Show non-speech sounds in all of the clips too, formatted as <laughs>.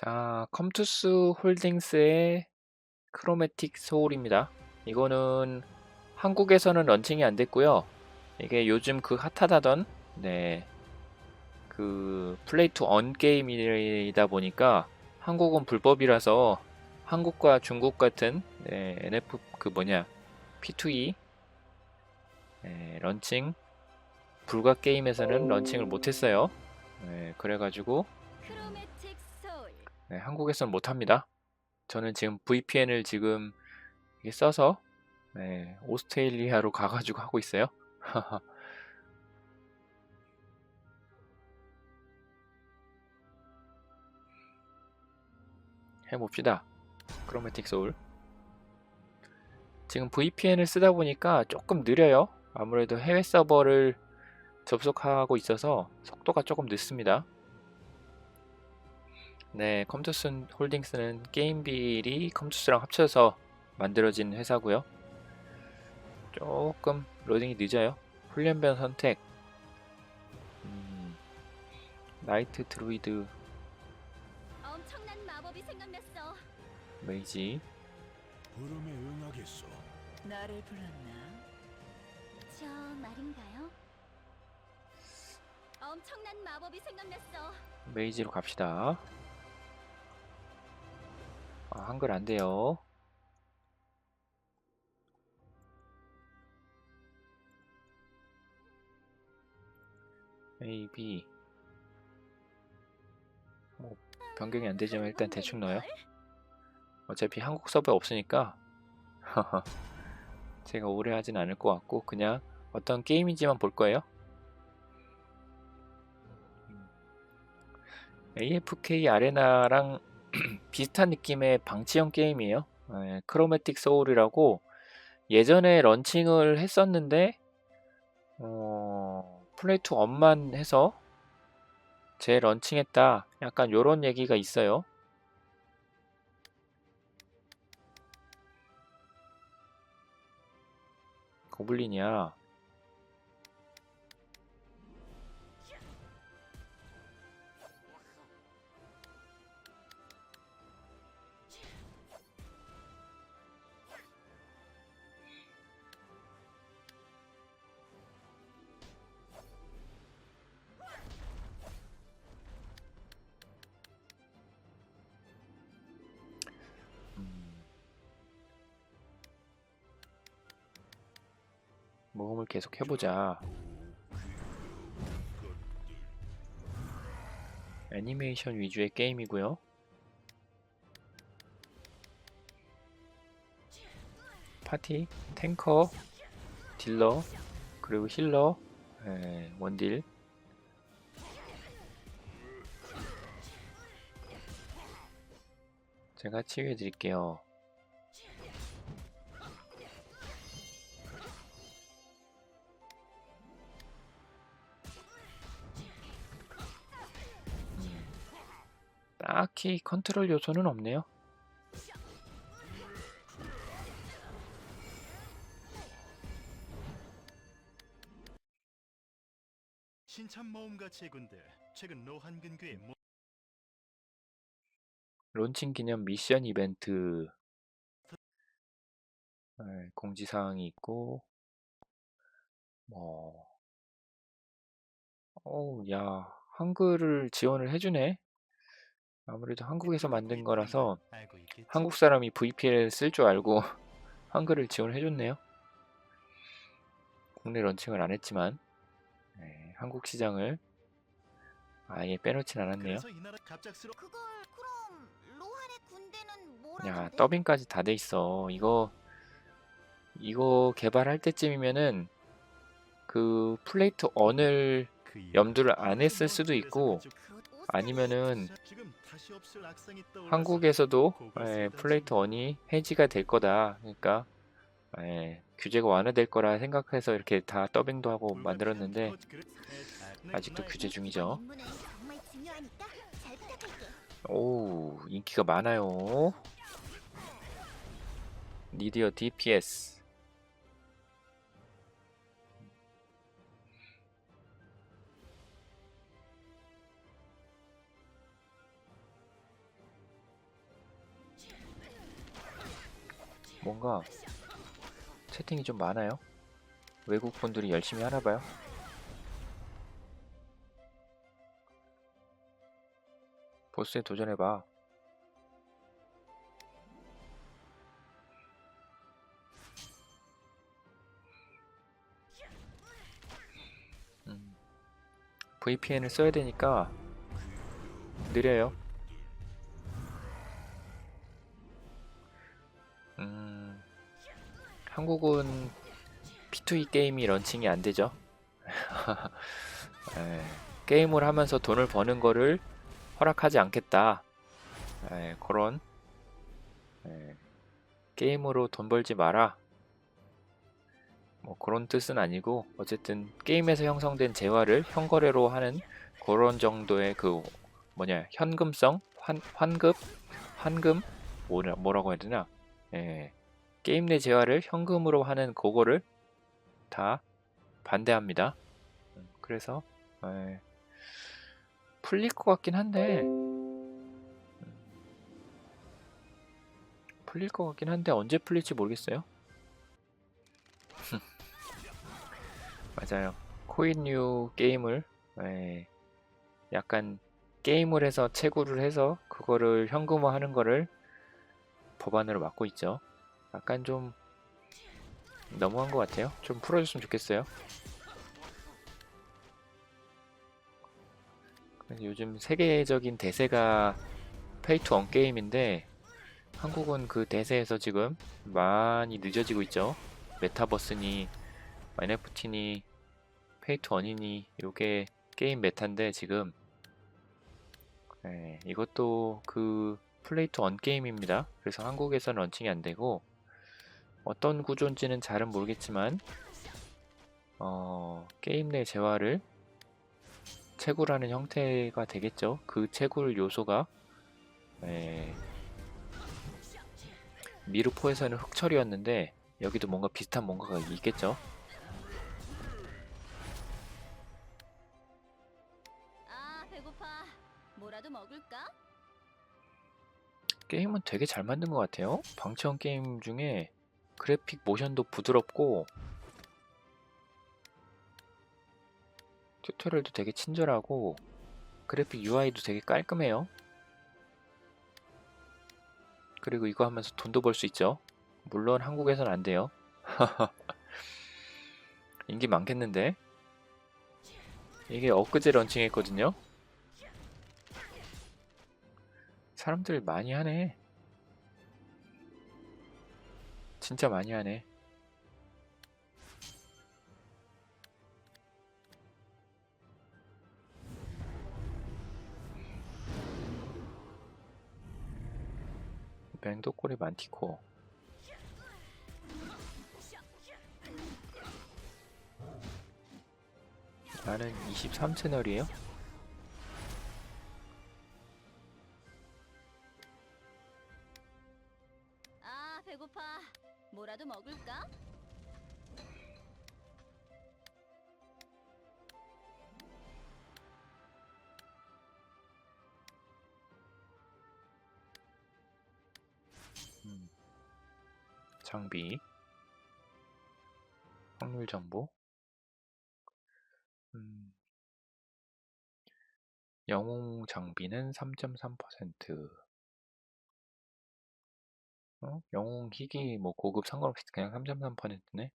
자, 컴투스 홀딩스의 크로매틱 소울입니다. 이거는 한국에서는 런칭이 안 됐고요. 이게 요즘 그 핫하다던 네, 그 플레이 투 언 게임이다 보니까 한국은 불법이라서 한국과 중국 같은 네, NF 그 뭐냐 P2E 네, 런칭 불가 게임에서는 런칭을 못했어요. 네, 그래가지고 네, 한국에서는 못합니다. 저는 지금 VPN을 지금 써서 네, 오스트레일리아로 가가지고 하고 있어요. <laughs> 해봅시다. 크로매틱 소울. 지금 VPN을 쓰다 보니까 조금 느려요. 아무래도 해외 서버를 접속하고 있어서 속도가 조금 늦습니다. 네, 컴투스 홀딩스는 게임빌이 컴투스랑 합쳐서 만들어진 회사고요. 조금 로딩이 늦어요. 훈련변 선택. 음, 나이트 드루이드 엄청난 마법이 생각났어 메이지. 부름에 응하겠소. 나를 불렀나? 저 말인가요? 엄청난 마법이 생각났어 메이지로 갑시다. 아, 한글 안 돼요. A, B. 뭐, 변경이 안 되지만 일단 대충 넣어요. 어차피 한국 서버 없으니까 <laughs> 제가 오래 하진 않을 것 같고 그냥 어떤 게임인지만 볼 거예요. AFK 아레나랑 <clears throat> 비슷한 느낌의 방치형 게임이에요. 예, 크로매틱 소울이라고 예전에 런칭을 했었는데 어, 플레이 투 언만 해서 재런칭했다. 약간 요런 얘기가 있어요. 고블린이야. 모험을 계속 해보자. 애니메이션 위주의 게임이고요. 파티, 탱커, 딜러, 그리고 힐러, 에, 원딜. 제가 치유해 드릴게요. 딱히 컨트롤 요소는 없네요. 신참 모험가치의 군대 최근 로한 근교에 모... 론칭 기념 미션 이벤트 네, 공지사항이 있고 뭐 어우 야 한글을 지원을 해주네 아무래도 한국에서 만든 거라서? 한국 사람이 VPN을 쓸 줄 알고 <laughs> 한글을 지원을 해줬네요 국내 런칭을 안 했지만 네, 한국 시장을 아예 빼놓진 않았네요 야 돼? 더빙까지 다 돼 있어 이거 이거 개발할 때쯤이면은 그 플레이트 언을 그. 염두를 안 했을 수도 있고 그렇- 아니면은 한국에서도 예, 플레이트 언이 해지가 될 거다. 그러니까 예, 규제가 완화될 거라 생각해서 이렇게 다 더빙도 하고 만들었는데 네, 아직도 규제 중이죠. 오 인기가 많아요. 니디어 DPS 뭔가 채팅이 좀 많아요. 외국 분들이 열심히 하나 봐요. 보스에 도전해봐. 음, VPN을 써야 되니까 느려요. 한국은 P2E 게임이 런칭이 안 되죠. <laughs> 에, 게임을 하면서 돈을 버는 거를 허락하지 않겠다. 에, 그런 에, 게임으로 돈 벌지 마라. 뭐 그런 뜻은 아니고 어쨌든 게임에서 형성된 재화를 현거래로 하는 그런 정도의 그 뭐냐 현금성 환 환급 환금 뭐라 뭐라고 해야 되나 예 게임 내 재화를 현금으로 하는 그거를 다 반대합니다. 음, 그래서 예, 풀릴 것 같긴 한데 음, 풀릴 것 같긴 한데 언제 풀릴지 모르겠어요. <laughs> 맞아요. 코인류 게임을 예, 약간 게임을 해서 채굴을 해서 그거를 현금화하는 거를 법안으로 막고 있죠. 약간 좀 너무한 것 같아요. 좀 풀어줬으면 좋겠어요. 요즘 세계적인 대세가 페이투 원 게임인데 한국은 그 대세에서 지금 많이 늦어지고 있죠. 메타버스니 NFT니 페이투 원이니 요게 게임 메타인데 지금 네, 이것도 그 플레이투 원 게임입니다. 그래서 한국에서는 런칭이 안 되고 어떤 구조인지는 잘은 모르겠지만 어, 게임 내 재화를 채굴하는 형태가 되겠죠. 그 채굴 요소가 에, 미르포에서는 흑철이었는데 여기도 뭔가 비슷한 뭔가가 있겠죠. 아, 배고파. 뭐라도 먹을까? 게임은 되게 잘 만든 것 같아요. 방치형 게임 중에 그래픽 모션도 부드럽고 튜토리얼도 되게 친절하고 그래픽 UI도 되게 깔끔해요. 그리고 이거 하면서 돈도 벌 수 있죠. 물론 한국에선 안 돼요. <laughs> 인기 많겠는데? 이게 엊그제 런칭했거든요. 사람들 많이 하네. 진짜 많이 하네. 맹독고리 만티코. 나는 23채널이에요. 뭐라도 먹을까? 음. 장비 확률 정보 음. 영웅 장비는 3.3% 어? 영웅 희귀 뭐 고급 상관없이 그냥 3.3%네?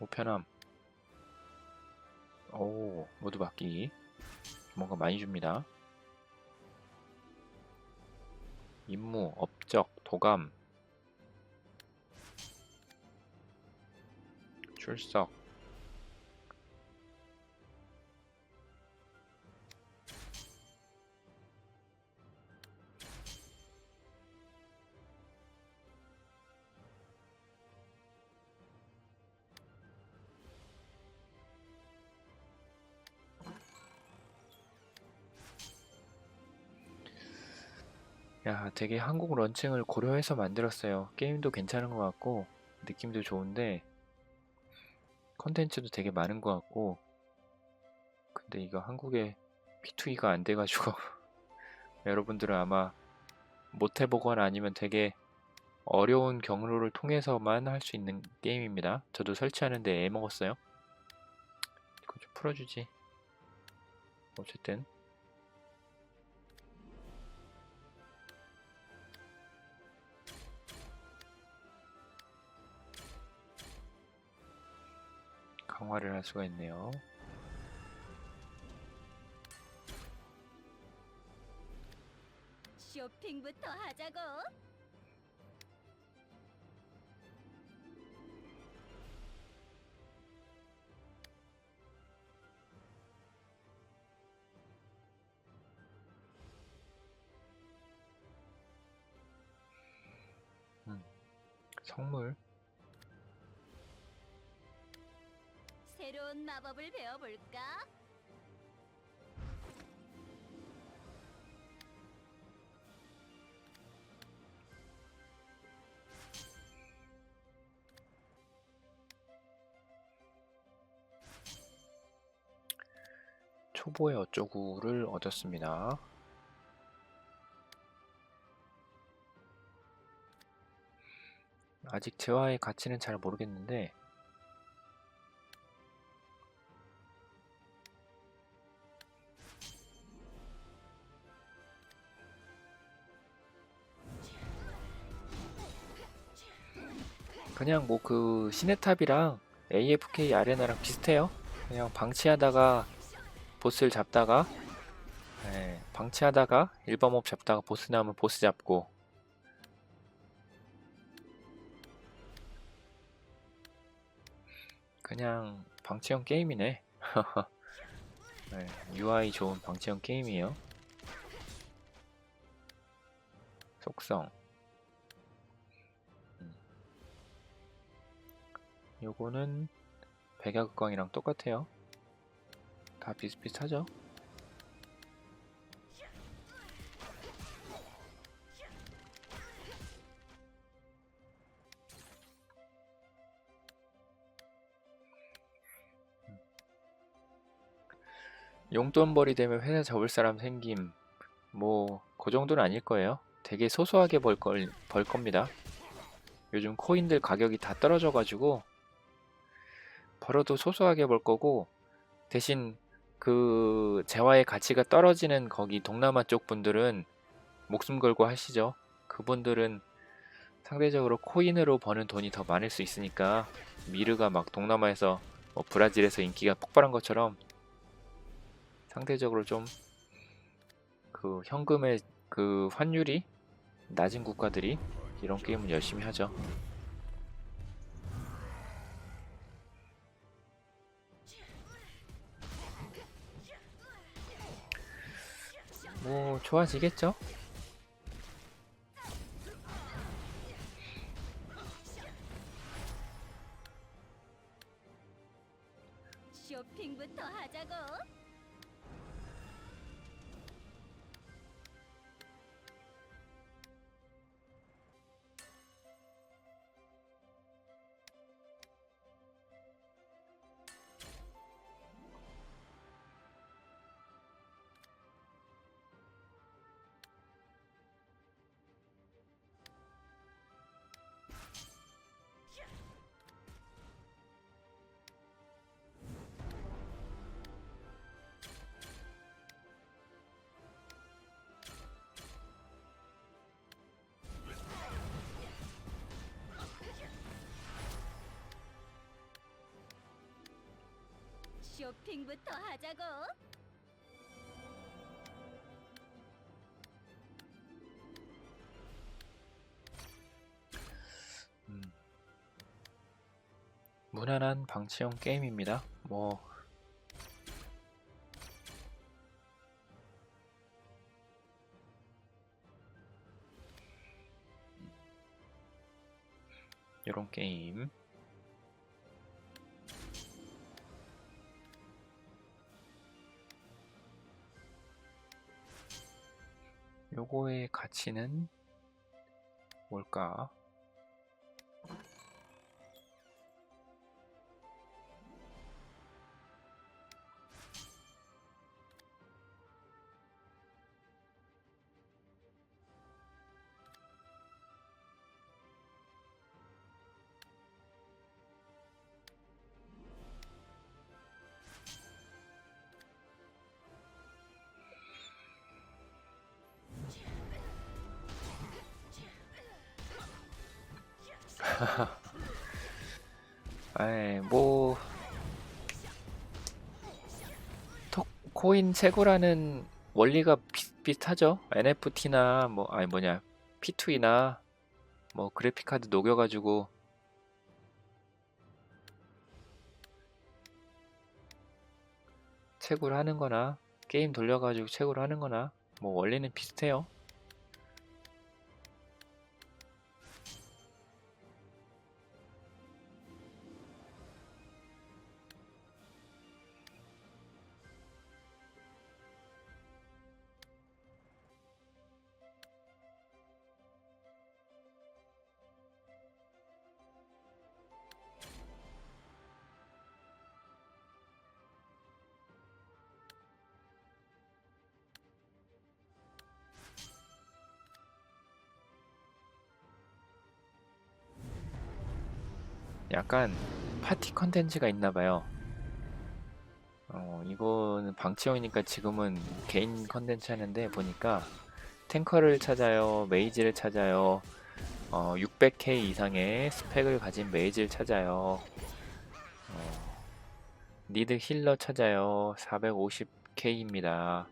우편함. 오 모두 바뀌기. 뭔가 많이 줍니다. 임무, 업적, 도감 출석 야, 되게 한국 런칭을 고려해서 만들었어요. 게임도 괜찮은 것 같고, 느낌도 좋은데, 컨텐츠도 되게 많은 것 같고 근데 이거 한국에 P2E가 안 돼가지고 <laughs> 여러분들은 아마 못 해보거나 아니면 되게 어려운 경로를 통해서만 할 수 있는 게임입니다. 저도 설치하는데 애 먹었어요. 이거 좀 풀어주지. 어쨌든 강화를 할 수가 있네요. 쇼핑부터 하자고. 성물 새로운 마법을 배워볼까? 초보의 어쩌구를 얻었습니다. 아직 재화의 가치는 잘 모르겠는데 그냥 뭐 그 시네탑이랑 AFK 아레나랑 비슷해요. 그냥 방치하다가 보스를 잡다가 예, 방치하다가 일반몹 잡다가 보스 나오면 보스 잡고 그냥 방치형 게임이네. <laughs> 네, UI 좋은 방치형 게임이에요. 속성. 요거는 백야극광이랑 똑같아요. 다 비슷비슷하죠? 용돈벌이 되면 회사 접을 사람 생김 뭐 그 정도는 아닐 거예요 되게 소소하게 벌, 걸, 벌 겁니다 요즘 코인들 가격이 다 떨어져 가지고 벌어도 소소하게 벌 거고 대신 그 재화의 가치가 떨어지는 거기 동남아 쪽 분들은 목숨 걸고 하시죠 그분들은 상대적으로 코인으로 버는 돈이 더 많을 수 있으니까 미르가 막 동남아에서 뭐 브라질에서 인기가 폭발한 것처럼 상대적으로 좀 그 현금의 그 환율이 낮은 국가들이 이런 게임을 열심히 하죠. 뭐 좋아지겠죠? 쇼핑부터 하자고. 음. 무난한 방치형 게임입니다. 뭐 이런 게임 요거의 가치는 뭘까? <laughs> 에이, 뭐톡 코인 채굴하는 원리가 비슷비슷하죠. NFT나 뭐 아니 뭐냐 P2E나 뭐 그래픽 카드 녹여가지고 채굴하는 거나 게임 돌려가지고 채굴하는 거나 뭐 원리는 비슷해요. 약간 파티 컨텐츠가 있나 봐요. 어, 이거는 방치형이니까 지금은 개인 컨텐츠 하는데 보니까 탱커를 찾아요, 메이지를 찾아요, 어, 600K 이상의 스펙을 가진 메이지를 찾아요, 어, 니드 힐러 찾아요, 450K입니다.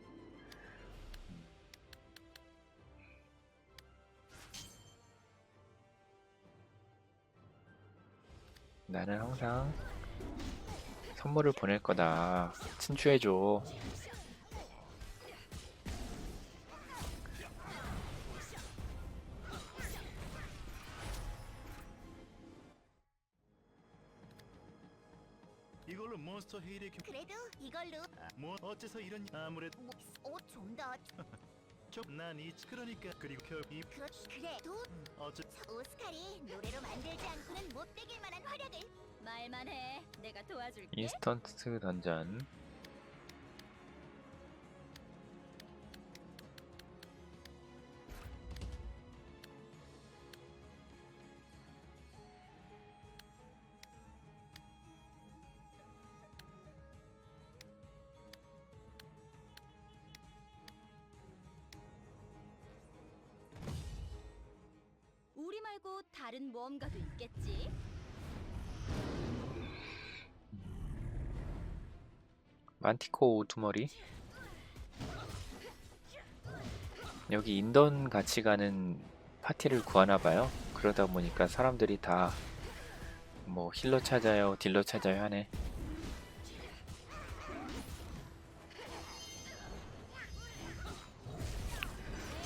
나는 항상 선물을 보낼 거다. 친추해줘. 이걸로 몬스터 헤일의 교... 그래도 이걸로 아, 뭐 어째서 이런 아무래도 뭐옷좀더 좀 <laughs> 난이 그러니까 그리고 결이 그렇 그래도 어째 오스카리 노래로 만들지 않고는 못 되길 만한 활약을 말만 해. 내가 도와줄게. 인스턴트 던전. 말고 다른 무언가도 있겠지. 만티코 우두머리. 여기 인던 같이 가는 파티를 구하나 봐요. 그러다 보니까 사람들이 다 뭐 힐러 찾아요, 딜러 찾아요 하네.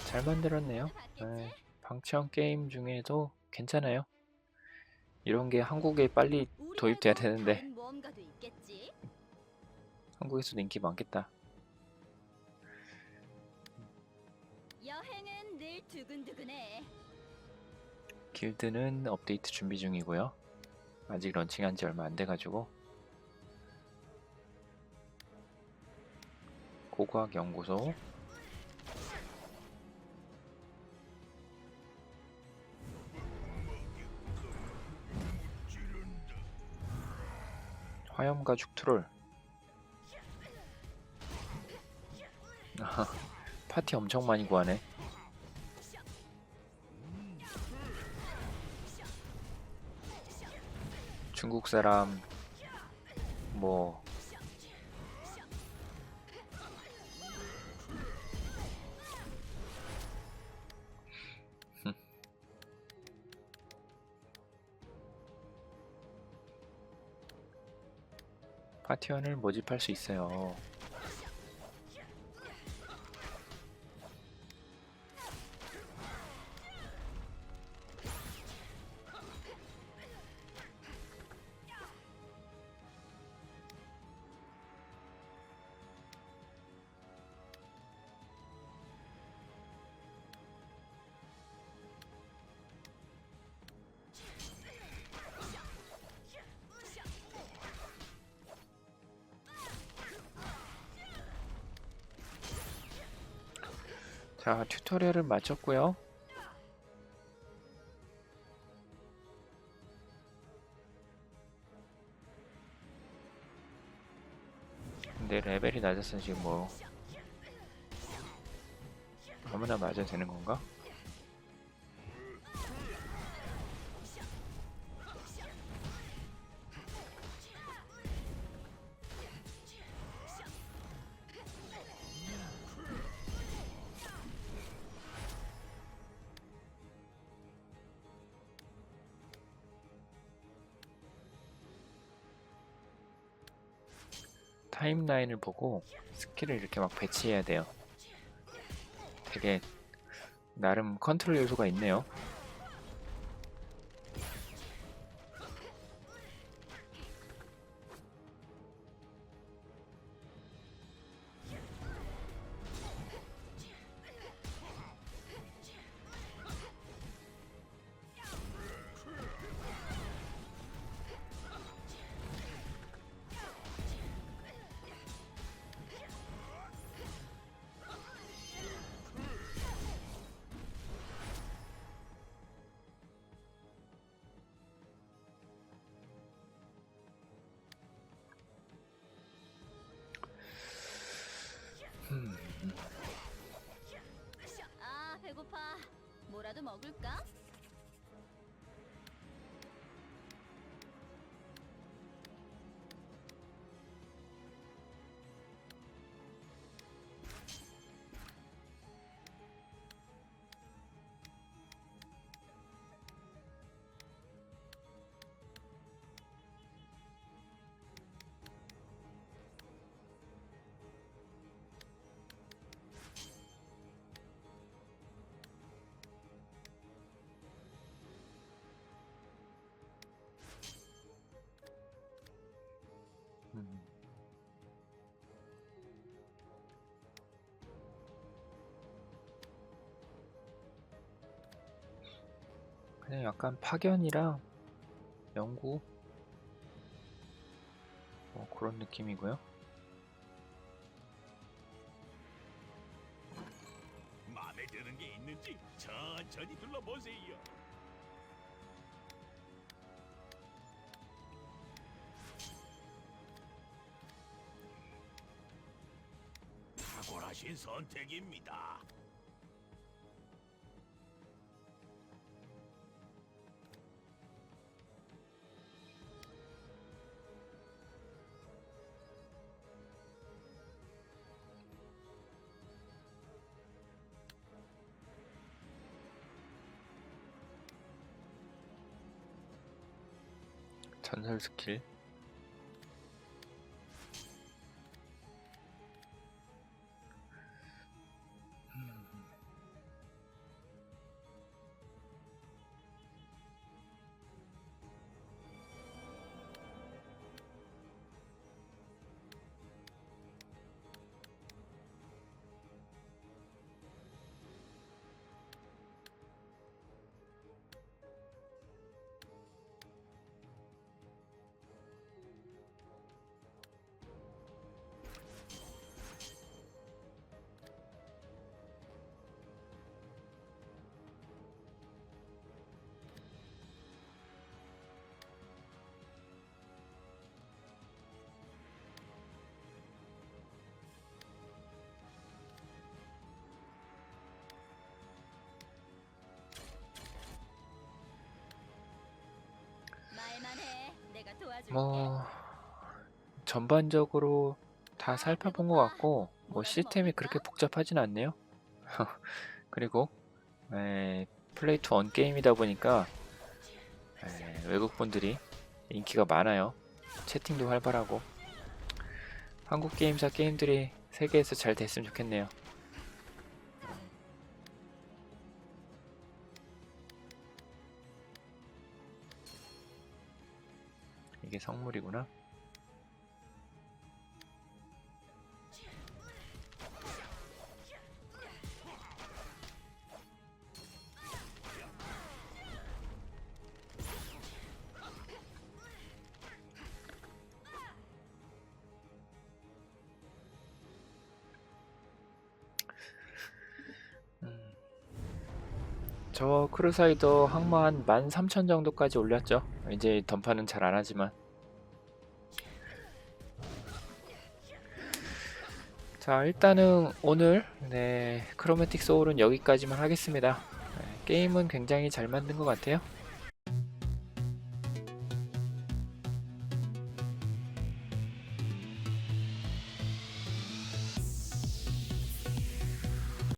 잘 만들었네요. 네, 방치형 게임 중에도 괜찮아요. 이런 게 한국에 빨리 도입돼야 되는데. 한국에서도 인기 많겠다. 여행은 늘 두근두근해. 길드는 업데이트 준비 중이고요. 아직 런칭한 지 얼마 안 돼가지고 고고학 연구소 화염 가죽 트롤 파티 엄청 많이 구하네. 중국 사람 뭐 파티원을 모집할 수 있어요. 자, 튜토리얼을 마쳤고요. 근데 레벨이 낮아서 지금 뭐 아무나 맞아도 되는 건가? 라인을 보고 스킬을 이렇게 막 배치해야 돼요. 되게 나름 컨트롤 요소가 있네요. 뭐라도 먹을까? 그냥 약간 파견이랑 연구 뭐 그런 느낌이고요. 마음에 드는 게 있는지 천천히 둘러보세요. 탁월하신 선택입니다. 전설 스킬. 뭐 전반적으로 다 살펴본 것 같고 뭐 시스템이 그렇게 복잡하진 않네요. <laughs> 그리고 에, 플레이 투 원 게임이다 보니까 에, 외국 분들이 인기가 많아요. 채팅도 활발하고 한국 게임사 게임들이 세계에서 잘 됐으면 좋겠네요. 이게 성물이구나. 음. 저 크루사이더 항마 한 13,000 정도까지 올렸죠. 이제 던파는 잘 안 하지만. 자, 일단은 오늘 네, 크로매틱 소울은 여기까지만 하겠습니다. 네, 게임은 굉장히 잘 만든 것 같아요.